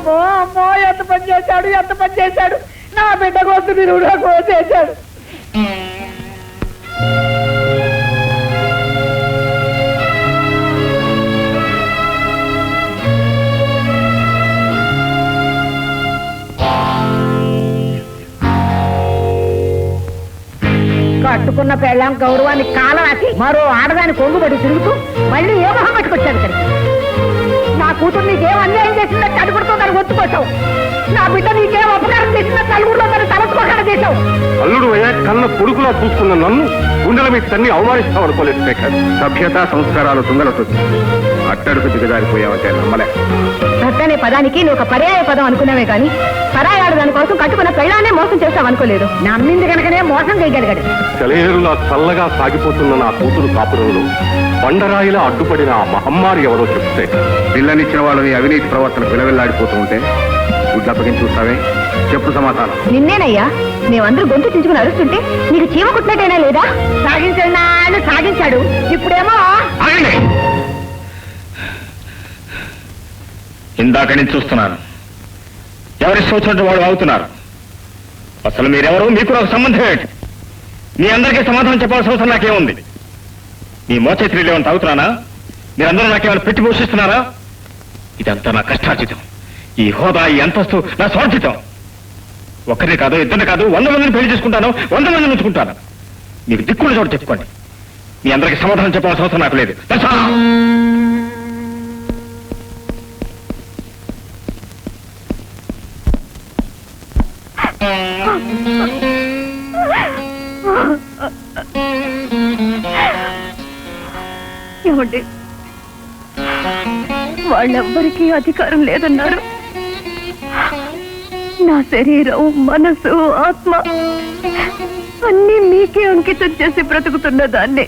అమ్మో అమ్మో ఎంత పని చేశాడు ఎంత పని చేశాడు? నా బిడ్డ కోసం మీరు కోసేశాడు. కట్టుకున్న పెళ్ళాం గౌరవాన్ని కాలరాసి మరో ఆడదాని కొంగుబడి తిరుగుతూ మళ్ళీ ఏ మొహం పట్టుకొచ్చాను ఇక్కడికి? నా కూతురు నీకేం అన్యాయం చేసిందని కడుపుడుతో దాన్ని ఒత్తుకొచ్చావు. నా బిడ్డ నీకేం అపకారం చేసిందని తలుగుడులో దాన్ని తలసుకోకుండా చేశావు. అల్లుడు అయ్యా కన్న కొడుకులా చూసుకున్న నన్ను గుండెల మీద తన్ని అవమానిస్తావనుకోలేదు శేఖర్. సభ్యత సంస్కారాలు తుంగలొచ్చు అట్టడుకు దిగజారిపోయావంటే నమ్మలే. భర్త అనే పదానికి నువ్వు ఒక పర్యాయ పదం అనుకున్నావే కానీ పరాయాడు దాని కోసం కట్టుకున్న పెళ్ళానే మోసం చేస్తావు అనుకోలేదు. నమ్మింది కనుకనే మోసం చేయగలిగాడు. సెలయేరులా చల్లగా సాగిపోతున్న నా కూతురు కాపురంలో బండరాయిలా అడ్డుపడిన ఆ మహమ్మారి ఎవరో చెప్తే పిల్లనిచ్చిన వాళ్ళని అవినీతి ప్రవర్తన విలవిల్లాడిపోతూ ఉంటే గుడ్లప్పగించి చూస్తావే? చెప్పు సమాధానం. నిన్నేనయ్యా మేమందరూ గొంతు చించుకుని అరుస్తుంటే నీకు చీమ కుట్టినట్టేనా లేదా? సాగించాడు సాగించాడు. ఇప్పుడేమో ఇందాక నుంచి చూస్తున్నాను. ఎవరి వచ్చినట్టు వాళ్ళు అవుతున్నారు అసలు మీరెవరు? మీకు నాకు సంబంధం ఏంటి? మీ అందరికీ సమాధానం చెప్పాల్సిన అవసరం నాకేముంది? మీ మోచేతిలో ఏమైనా తాగుతున్నానా? మీరందరూ నాకేమైనా పెట్టి పోషిస్తున్నారా? ఇదంతా నా కష్టార్జితం. ఈ హోదా ఈ అంతస్తు నా స్వార్జితం ఒక్కరిని కాదు ఇద్దరిని కాదు వంద మందిని పెళ్ళి చేసుకుంటాను వంద మందిని ఉంచుకుంటాను. మీకు దిక్కున్న చోటు చెప్పుకోండి. మీ అందరికీ సమాధానం చెప్పాల్సిన అవసరం నాకు లేదు. ఏమండి? వాళ్ళెవ్వరికీ అధికారం లేదన్నారు. నా శరీరం మనసు ఆత్మ అన్నీ మీకే అంకితం చేసి బ్రతుకుతున్న దాన్ని.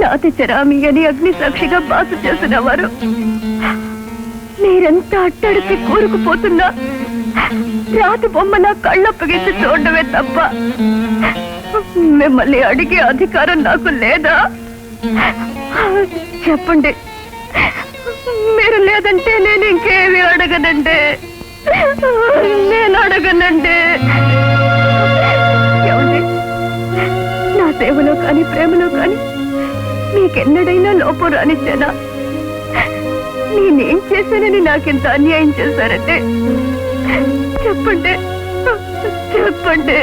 నాది చరామి అని అగ్ని సాక్షిగా బాసు చేసిన వారు. మీరెంత అట్టడికి కూరుకుపోతున్నా? రాతి బొమ్మ నా కళ్ళప్పగించి చూడవే తప్ప మిమ్మల్ని అడిగే అధికారం నాకు లేదా? చెప్పండి. మీరు లేదంటే నేను ఇంకేమి అడగనండి. నేను అడగనండి. నా సేవలో కానీ ప్రేమలో కానీ మీకెన్నడైనా లోపం రానిచ్చానా? నేనేం చేశానని నాకింత అన్యాయం చేశారంటే చెప్పండి. చెప్పండి.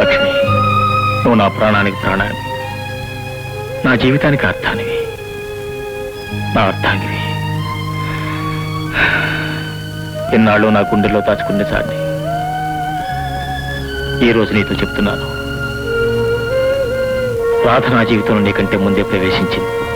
లక్ష్మి నువ్వు నా ప్రాణానికి ప్రాణాన్ని నా జీవితానికి అర్థానివి. నా అర్థానివి ఎన్నాళ్ళు నా గుండెల్లో దాచుకునే చాన్ని ఈ రోజు నీతో చెప్తున్నాను. రాధ నా జీవితంలో నీకంటే ముందే ప్రవేశించింది.